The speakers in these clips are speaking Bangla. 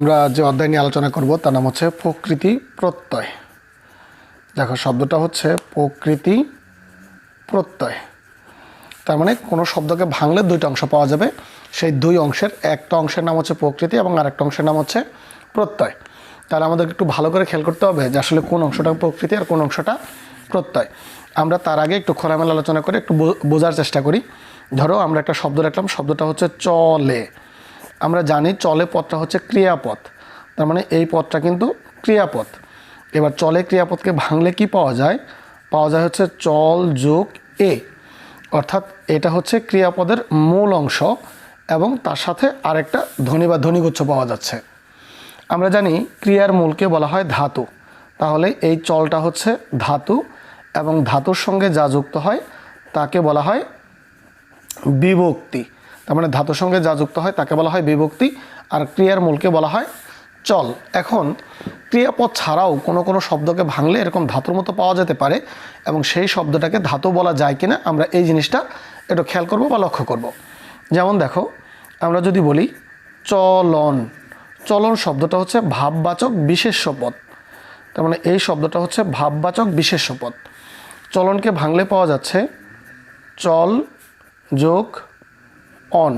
আমরা যে অধ্যায় নিয়ে আলোচনা করব, তার নাম হচ্ছে প্রকৃতি প্রত্যয়। দেখো, শব্দটা হচ্ছে প্রকৃতি প্রত্যয়। তার মানে কোনো শব্দকে ভাঙলে দুইটা অংশ পাওয়া যাবে। সেই দুই অংশের একটা অংশের নাম হচ্ছে প্রকৃতি এবং আরেকটা অংশের নাম হচ্ছে প্রত্যয়। তাহলে আমাদের একটু ভালো করে খেয়াল করতে হবে যে আসলে কোন অংশটা প্রকৃতি আর কোন অংশটা প্রত্যয়। আমরা তার আগে একটু খোলামেলা আলোচনা করে একটু বোঝার চেষ্টা করি। ধরো, আমরা একটা শব্দ রাখলাম, শব্দটা হচ্ছে চলে। আমরা জানি চলে পথটা হচ্ছে ক্রিয়াপদ তার মানে এই পথটা কিন্তু ক্রিয়াপদ এবার চলে ক্রিয়াপদকে ভাঙলে কি পাওয়া যায়? পাওয়া যায় হচ্ছে চল যোগ এ। অর্থাৎ এটা হচ্ছে ক্রিয়াপদের মূল অংশ এবং তার সাথে আরেকটা ধ্বনি বা ধ্বনিগুচ্ছ পাওয়া যাচ্ছে। আমরা জানি ক্রিয়ার মূলকে বলা হয় ধাতু। তাহলে এই চলটা হচ্ছে ধাতু এবং ধাতুর সঙ্গে যা যুক্ত হয় তাকে বলা হয় বিভক্তি। তার মানে ধাতুর সঙ্গে যা যুক্ত হয় তাকে বলা হয় বিভক্তি, আর ক্রিয়ার মূলকে বলা হয় চল। এখন ক্রিয়াপদ ছাড়াও কোনো কোনো শব্দকে ভাঙলে এরকম ধাতুর মতো পাওয়া যেতে পারে, এবং সেই শব্দটাকে ধাতু বলা যায় কিনা আমরা এই জিনিসটা একটু খেয়াল করব বা লক্ষ্য করব। যেমন দেখো, আমরা যদি বলি চলন চলন শব্দটা হচ্ছে ভাববাচক বিশেষ্য পদ তার মানে এই শব্দটা হচ্ছে ভাববাচক বিশেষ্য পদ চলনকে ভাঙলে পাওয়া যাচ্ছে চল যোগ অন।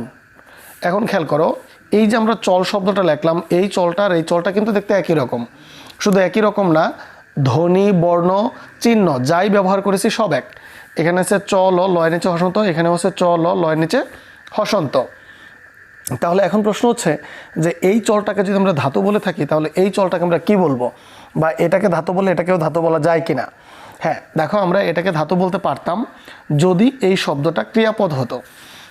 এখন খেয়াল করো, এই যে আমরা চল শব্দটা লেখলাম, এই চলটা আর এই চলটা কিন্তু দেখতে একই রকম। শুধু একই রকম না, ধ্বনি, বর্ণ, চিহ্ন, যাই ব্যবহার করেছি সব এক। এখানে হচ্ছে চল ও লয়ের নিচে হসন্ত এখানে হচ্ছে চল ও লয়ের নিচে হসন্ত। তাহলে এখন প্রশ্ন হচ্ছে যে এই চলটাকে যদি আমরা ধাতু বলে থাকি, তাহলে এই চলটাকে আমরা কি বলব? বা এটাকে ধাতু বলে এটাকেও ধাতু বলা যায় কি না হ্যাঁ দেখো আমরা এটাকে ধাতু বলতে পারতাম যদি এই শব্দটা ক্রিয়াপদ হতো।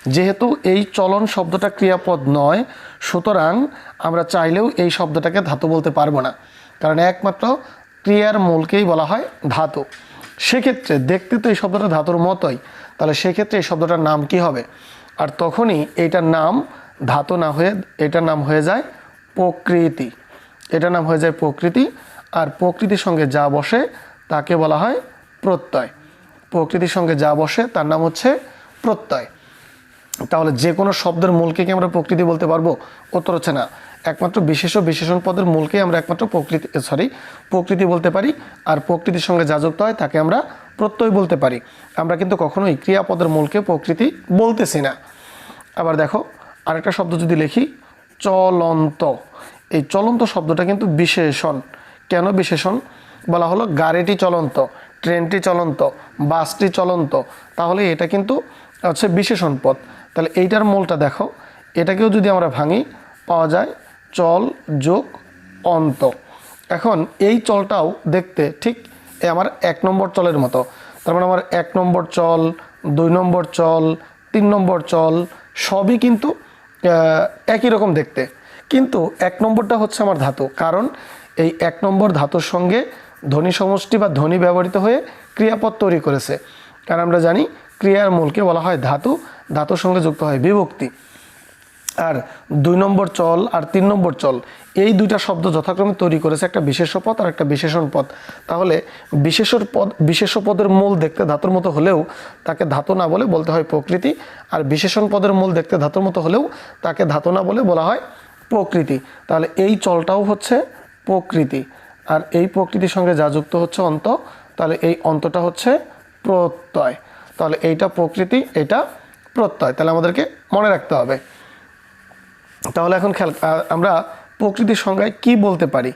যেহেতু এই চলন শব্দটা ক্রিয়াপদ নয়, সুতরাং আমরা চাইলেও এই শব্দটাকে ধাতু বলতে পারব না। কারণ একমাত্র ক্রিয়ার মূলকেই বলা হয় ধাতু। সেক্ষেত্রে দেখতে তো এই শব্দটা ধাতুর মতোই, তাহলে সেক্ষেত্রে এই শব্দটার নাম কি হবে? আর তখনই এইটার নাম ধাতু না হয়ে, এটার নাম হয়ে যায় প্রকৃতি। এটার নাম হয়ে যায় প্রকৃতি, আর প্রকৃতির সঙ্গে যা বসে তাকে বলা হয় প্রত্যয়। প্রকৃতির সঙ্গে যা বসে তার নাম হচ্ছে প্রত্যয়। তাহলে যে কোনো শব্দের মূলকে কি আমরা প্রকৃতি বলতে পারব? উত্তর হচ্ছে না। একমাত্র বিশেষ বিশেষণ পদের মূলকে আমরা একমাত্র প্রকৃতি সরি প্রকৃতি বলতে পারি। আর প্রকৃতির সঙ্গে যা যুক্ত হয় তাকে আমরা প্রত্যয় বলতে পারি। আমরা কিন্তু কখনোই ক্রিয়াপদের মূলকে প্রকৃতি বলতেছি না। আবার দেখো, আরেকটা শব্দ যদি লিখি, চলন্ত। এই চলন্ত শব্দটা কিন্তু বিশেষণ। কেন বিশেষণ? বলা হলো গাড়িটি চলন্ত, ট্রেনটি চলন্ত, বাসটি চলন্ত। তাহলে এটা কিন্তু হচ্ছে বিশেষণ পদ। তাহলে এইটার মূলটা দেখো। এটাকেও যদি আমরা ভাঙি, পাওয়া যায় চল যোগ অন্ত। এখন এই চলটাও দেখতে ঠিক আমার এক নম্বর চলের মতো। তার মানে আমার এক নম্বর চল, দুই নম্বর চল, তিন নম্বর চল, সবই কিন্তু একই রকম দেখতে। কিন্তু এক নম্বরটা হচ্ছে আমার ধাতু। কারণ এই এক নম্বর ধাতুর সঙ্গে ধ্বনি সমষ্টি বা ধ্বনি ব্যবহৃত হয়ে ক্রিয়াপদ তৈরি করেছে। কারণ আমরা জানি ক্রিয়ার মূলকে বলা হয় ধাতু। ধাতুর সঙ্গে যুক্ত হয় বিভক্তি। আর দুই নম্বর চল আর তিন নম্বর চল, এই দুইটা শব্দ যথাক্রমে তৈরি করেছে একটা বিশেষ পদ আর একটা বিশেষণ পদ। তাহলে বিশেষর পদ বিশেষ পদের মূল দেখতে ধাতুর মতো হলেও তাকে ধাতু না বলে বলতে হয় প্রকৃতি, আর বিশেষণ পদের মূল দেখতে ধাতুর মতো হলেও তাকে ধাতু না বলে বলা হয় প্রকৃতি। তাহলে এই চলটাও হচ্ছে প্রকৃতি, আর এই প্রকৃতির সঙ্গে যা যুক্ত হচ্ছে অন্ত, তাহলে এই অন্তটা হচ্ছে প্রত্যয়। তাহলে এইটা প্রকৃতি এটা প্রত্যয়। তাহলে আমাদেরকে মনে রাখতে হবে। তাহলে এখন খেয়াল আমরা প্রকৃতির সংজ্ঞায় কি বলতে পারি?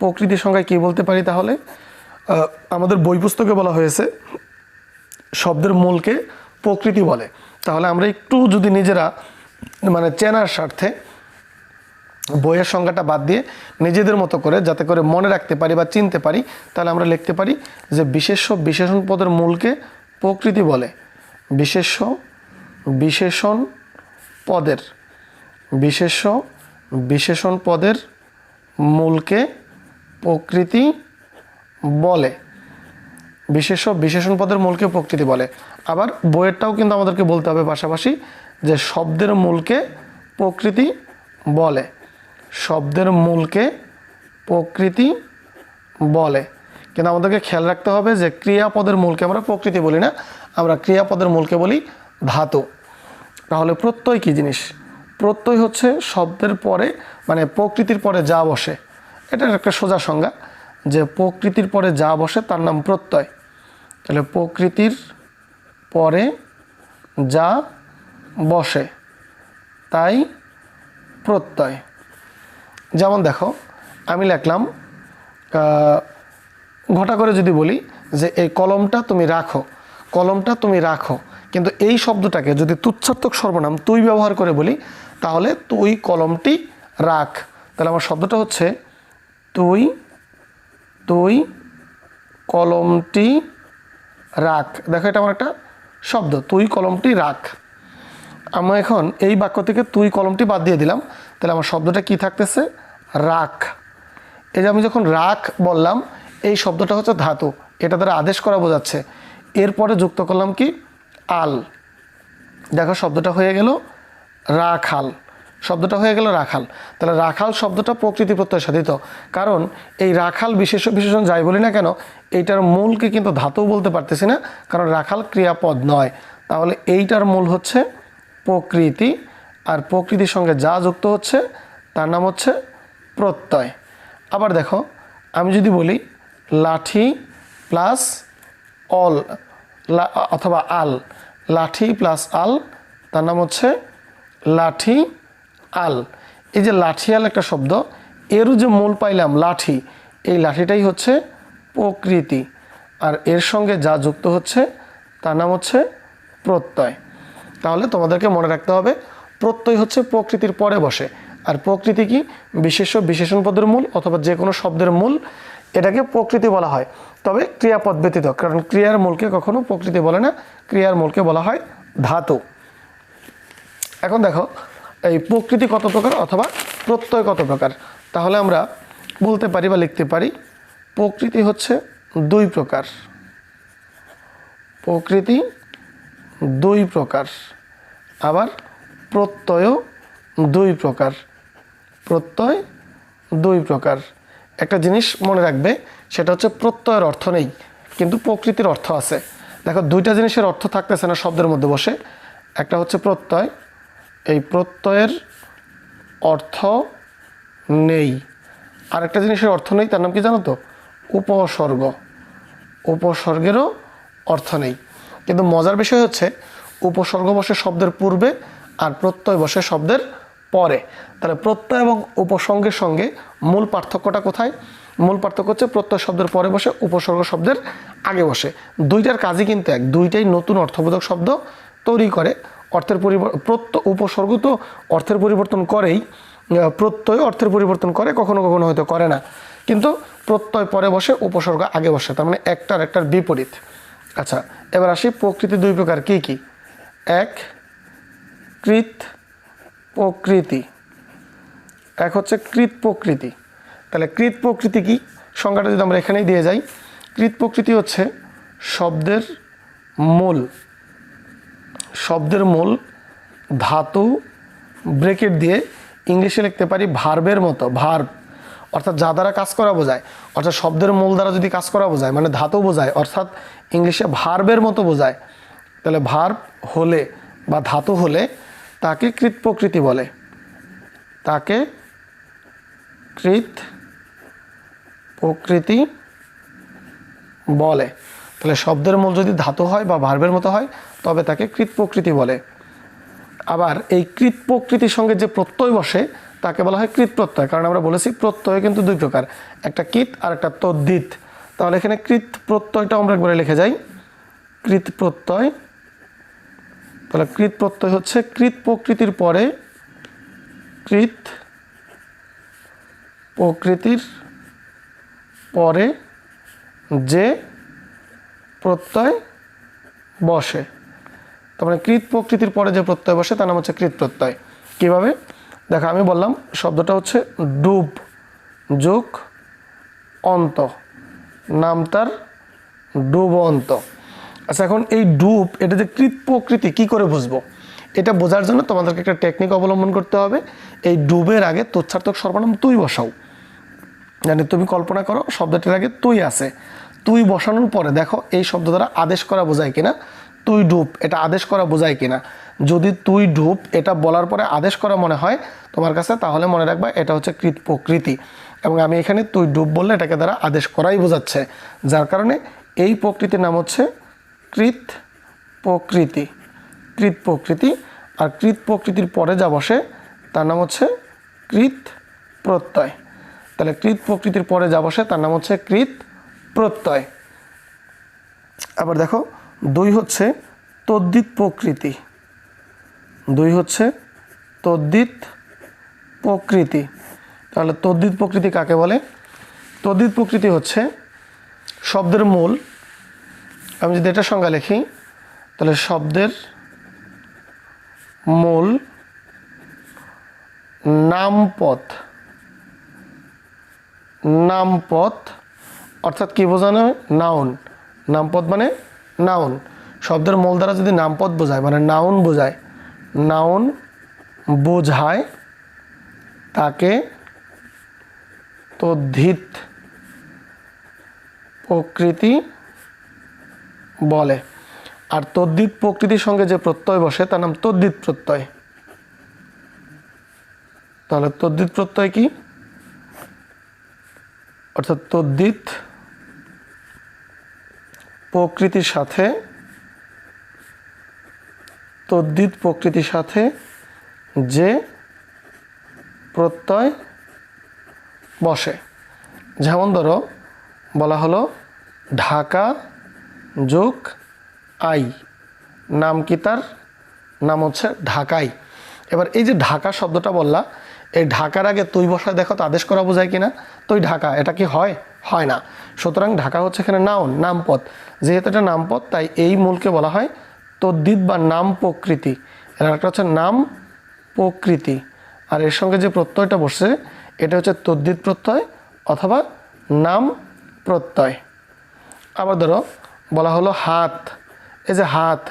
প্রকৃতির সংজ্ঞায় কি বলতে পারি তাহলে? আমাদের বই পুস্তকে বলা হয়েছে, শব্দের মূলকে প্রকৃতি বলে। তাহলে আমরা একটু যদি নিজেরা মানে চেনার স্বার্থে বইয়ের সংজ্ঞাটা বাদ দিয়ে নিজেদের মতো করে, যাতে করে মনে রাখতে পারি বা চিনতে পারি, তাহলে আমরা লিখতে পারি যে বিশেষ্য বিশেষণ পদের মূলকে প্রকৃতি বলে। বিশেষ্য, বিশেষণ পদের। বিশেষ্য, বিশেষণ পদের মূলকে প্রকৃতি বলে। বিশেষ বিশেষণ পদের মূলকে প্রকৃতি বলে। আবার বইয়েরটাও কিন্তু আমাদেরকে বলতে হবে পাশাপাশি যে শব্দের মূলকে প্রকৃতি বলে। শব্দের মূলকে প্রকৃতি বলে। কিন্তু আমাদেরকে খেয়াল রাখতে হবে যে ক্রিয়াপদের মূলকে আমরা প্রকৃতি বলি না, আমরা ক্রিয়াপদের মূলকে বলি ধাতু। তাহলে প্রত্যয় কী জিনিস? প্রত্যয় হচ্ছে শব্দের পরে মানে প্রকৃতির পরে যা বসে। এটার একটা সোজা সংজ্ঞা, যে প্রকৃতির পরে যা বসে তার নাম প্রত্যয়। তাহলে প্রকৃতির পরে যা বসে, তাই প্রত্যয়। যেমন দেখো, আমি লিখলাম ঘটা করে যদি বলি যে এই কলমটা তুমি রাখো, কলমটা তুমি রাখো, কিন্তু এই শব্দটাকে যদি তুচ্ছাত্মক সর্বনাম তুই ব্যবহার করে বলি, তাহলে তুই কলমটি রাখ। তাহলে আমার শব্দটা হচ্ছে তুই তুই কলমটি রাখ। দেখো এটা আমার একটা শব্দ, তুই কলমটি রাখ। আমি এখন এই বাক্য থেকে তুই কলমটি বাদ দিয়ে দিলাম, তাহলে আমার শব্দটা কি থাকতেছে? রাখ। এই যে আমি যখন রাখ বললাম এই শব্দটা হচ্ছে ধাতু। এটা দ্বারা আদেশ করা বোঝাচ্ছে। এরপরে যুক্ত করলাম কি? আল। দেখো শব্দটা হয়ে গেল রাখাল। শব্দটা হয়ে গেল রাখাল। তাহলে রাখাল শব্দটা প্রকৃতি প্রত্যয় সাধিত কারণ এই রাখাল বিশেষ বিশেষণ যাই বলি না কেন, এইটার মূলকে কিন্তু ধাতু বলতে পারতেছি না, কারণ রাখাল ক্রিয়াপদ নয়। তাহলে এইটার মূল হচ্ছে প্রকৃতি, আর প্রকৃতির সঙ্গে যা যুক্ত হচ্ছে, তার নাম হচ্ছে প্রত্যয়। আবার দেখো, আমি যদি বলি লাঠি প্লাস অল অথবা আল। লাঠি প্লাস আল, তার নাম হচ্ছে লাঠি আল। এই যে লাঠি আল একটা শব্দ, এরও যে মূল পাইলাম, লাঠি, এই লাঠিটাই হচ্ছে প্রকৃতি। আর এর সঙ্গে যা যুক্ত হচ্ছে, তার নাম হচ্ছে প্রত্যয়। তাহলে তোমাদেরকে মনে রাখতে হবে, প্রত্যয় হচ্ছে প্রকৃতির পরে বসে। আর প্রকৃতি কি? বিশেষ বিশেষণ পদের মূল অথবা যে কোনো শব্দের মূল। এটাকে প্রকৃতি বলা হয়। তবে ক্রিয়াপদ ব্যতীত, কারণ ক্রিয়ার মূলকে কখনো প্রকৃতি বলে না, ক্রিয়ার মূলকে বলা হয় ধাতু। এখন দেখো, এই প্রকৃতি কত প্রকার অথবা প্রত্যয় কত প্রকার? তাহলে আমরা বলতে পারি বা লিখতে পারি, প্রকৃতি হচ্ছে দুই প্রকার। প্রকৃতি দুই প্রকার, আবার প্রত্যয়ও দুই প্রকার। প্রত্যয় দুই প্রকার। একটা জিনিস মনে রাখবে, সেটা হচ্ছে প্রত্যয়ের অর্থ নেই, কিন্তু প্রকৃতির অর্থ আছে। দেখো, দুইটা জিনিসের অর্থ থাকতেছে না শব্দের মধ্যে বসে। একটা হচ্ছে প্রত্যয়, এই প্রত্যয়ের অর্থ নেই। আরেকটা জিনিসের অর্থ নেই, তার নাম কি জানো তো? উপসর্গ। উপসর্গেরও অর্থ নেই। কিন্তু মজার বিষয় হচ্ছে, উপসর্গ বসে শব্দের পূর্বে আর প্রত্যয় বসে শব্দের পরে। তাহলে প্রত্যয় এবং উপসর্গের সঙ্গে মূল পার্থক্যটা কোথায়? মূল পার্থক্য হচ্ছে প্রত্যয় শব্দের পরে বসে, উপসর্গ শব্দের আগে বসে। দুইটার কাজই কিন্তু এক, দুইটাই নতুন অর্থবোধক শব্দ তৈরি করে। অর্থের পরিবর্তন প্রত্য, উপসর্গ তো অর্থের পরিবর্তন করেই প্রত্যয় অর্থের পরিবর্তন করে, কখনো কখনো হয়তো করে না। কিন্তু প্রত্যয় পরে বসে, উপসর্গ আগে বসে, তার মানে একটার একটার বিপরীত। আচ্ছা এবার আসি প্রকৃতি দুই প্রকার, কি কি? এক, কৃত প্রকৃতি। এক হচ্ছে কৃত প্রকৃতি। তাহলে কৃত প্রকৃতি কি? সংজ্ঞাটা যদি আমরা এখানেই দিয়ে যাই, কৃত প্রকৃতি হচ্ছে শব্দের মূল। শব্দের মূল ধাতু ব্রেকেট দিয়ে ইংলিশে লিখতে পারি ভার্বের মতো, ভার্ব। অর্থাৎ যা দ্বারা কাজ করা বোঝায়, অর্থাৎ শব্দের মূল দ্বারা যদি কাজ করা বোঝায় মানে ধাতু বোঝায়, অর্থাৎ ইংলিশে ভার্বের মতো বোঝায়, তাহলে ভার্ব হলে বা ধাতু হলে তাকে কৃত প্রকৃতি বলে। তাকে কৃত প্রকৃতি বলে। তাহলে শব্দের মূল যদি ধাতু হয় বা ভার্বের মতো হয়, তবে তাকে কৃত প্রকৃতি বলে। আবার এই কৃত প্রকৃতির সঙ্গে যে প্রত্যয় বসে, তাকে বলা হয় কৃত প্রত্যয়। কারণ আমরা বলেছি প্রত্যয় কিন্তু দুই প্রকার, একটা কৃত আর একটা তদ্দিত তাহলে এখানে কৃত প্রত্যয়টা আমরা একবারে লিখে যাই। কৃত প্রত্যয় তাহলে কৃত প্রত্যয় হচ্ছে কৃত প্রকৃতির পরে কৃত প্রকৃতির পরে যে প্রত্যয় বসে। তার মানে কৃত প্রকৃতির পরে যে প্রত্যয় বসে, তার নাম হচ্ছে কৃত প্রত্যয়। কীভাবে? দেখো, আমি বললাম, শব্দটা হচ্ছে ডুব, যোগ, অন্ত। নাম তার ডুব অন্ত। আচ্ছা এখন এই ডুব এটা যে কৃত প্রকৃতি, কী করে বুঝব? এটা বোঝার জন্য তোমাদেরকে একটা টেকনিক অবলম্বন করতে হবে। এই ডুবের আগে তুচ্ছার্থক সর্বনাম তুই বসাও। মানে তুমি কল্পনা করো, শব্দটির আগে তুই আছে। তুই বসানোর পরে দেখো, এই শব্দ দ্বারা আদেশ করা বোঝায় কিনা? তুই ডুব, এটা আদেশ করা বোঝায় কিনা? যদি তুই ডুব, এটা বলার পরে আদেশ করা মনে হয়, তোমার কাছে তাহলে মনে রাখবা এটা হচ্ছে কৃত প্রকৃতি। এবং আমি এখানে তুই ডুব বললে এটাকে দ্বারা আদেশ করাই বোঝাচ্ছে। যার কারণে এই প্রকৃতির নাম হচ্ছে কৃত প্রকৃতি। কৃত প্রকৃতি। আর কৃত প্রকৃতির পরে যা বসে, তার নাম হচ্ছে কৃত প্রত্যয়। তাহলে কৃত প্রকৃতির পরে যা বসে, তার নাম হচ্ছে কৃত প্রত্যয়। আবার দেখো, দুই হচ্ছে তদ্দিত প্রকৃতি। দুই হচ্ছে তদ্দিত প্রকৃতি। তাহলে তদ্দিত প্রকৃতি কাকে বলে? তদ্দিত প্রকৃতি হচ্ছে শব্দের মূল আমি যদি এটা সংজ্ঞা লিখি, তাহলে শব্দের মূল নামপদ নামপদ অর্থাৎ কি বোঝানো হয়? নাউন নামপদ মানে নাউন শব্দের মূল দ্বারা যদি নামপদ বোঝায় মানে নাউন বোঝায় নাউন বোঝায়, তাকে তদ্ধিত প্রকৃতি বলে। আর তদ্দিত প্রকৃতির সঙ্গে যে প্রত্যয় বসে, তার নাম তদ্দিত প্রত্যয়। তাহলে তদ্দিত প্রত্যয় কি? অর্থাৎ তদ্দিত প্রকৃতির সাথে তদ্দিত প্রকৃতির সাথে যে প্রত্যয় বসে। যেমন ধরো, বলা হলো ঢাকা যোগ আই। নাম কি তার? নাম হচ্ছে ঢাকাই। এবার এই যে ঢাকা শব্দটা বললা, এই ঢাকার আগে তুই বসায় দেখো তো আদেশ করা বোঝায় কিনা? তুই ঢাকা, এটা কি হয়? হয় না। সুতরাং ঢাকা হচ্ছে এখানে নাউন নামপদ। যেহেতু এটা নামপদ, তাই এই মূলকে বলা হয় তদ্দিত বা নাম প্রকৃতি। এর একটা হচ্ছে নাম প্রকৃতি। আর এর সঙ্গে যে প্রত্যয়টা বসছে, এটা হচ্ছে তদ্দিত প্রত্যয় অথবা নাম প্রত্যয়। আবার ধরো বলা হলো হাত। এই যে হাত,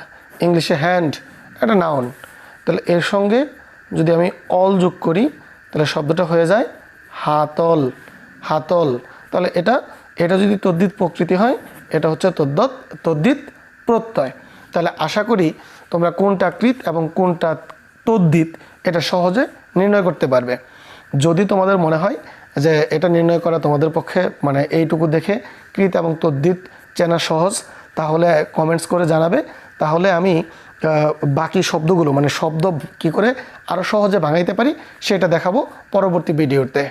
ইংলিশে হ্যান্ড একটা নাউন তাহলে এর সঙ্গে যদি আমি অল যোগ করি, তাহলে শব্দটা হয়ে যায় হাতল হাতল। তাহলে এটা এটা যদি তদ্দিত প্রকৃতি হয়, এটা হচ্ছে তদ্দত তদ্দিত প্রত্যয়। তাহলে আশা করি তোমরা কোনটা কৃত এবং কোনটা তদ্দিত এটা সহজে নির্ণয় করতে পারবে। যদি তোমাদের মনে হয় যে এটা নির্ণয় করা তোমাদের পক্ষে মানে এইটুকু দেখে কৃত এবং তদ্দিত চেনা সহজ, তাহলে কমেন্টস করে জানাবে। তাহলে আমি বাকি শব্দগুলো মানে শব্দ কি করে আরও সহজে ভাঙাইতে পারি, সেটা দেখাবো পরবর্তী ভিডিওতে।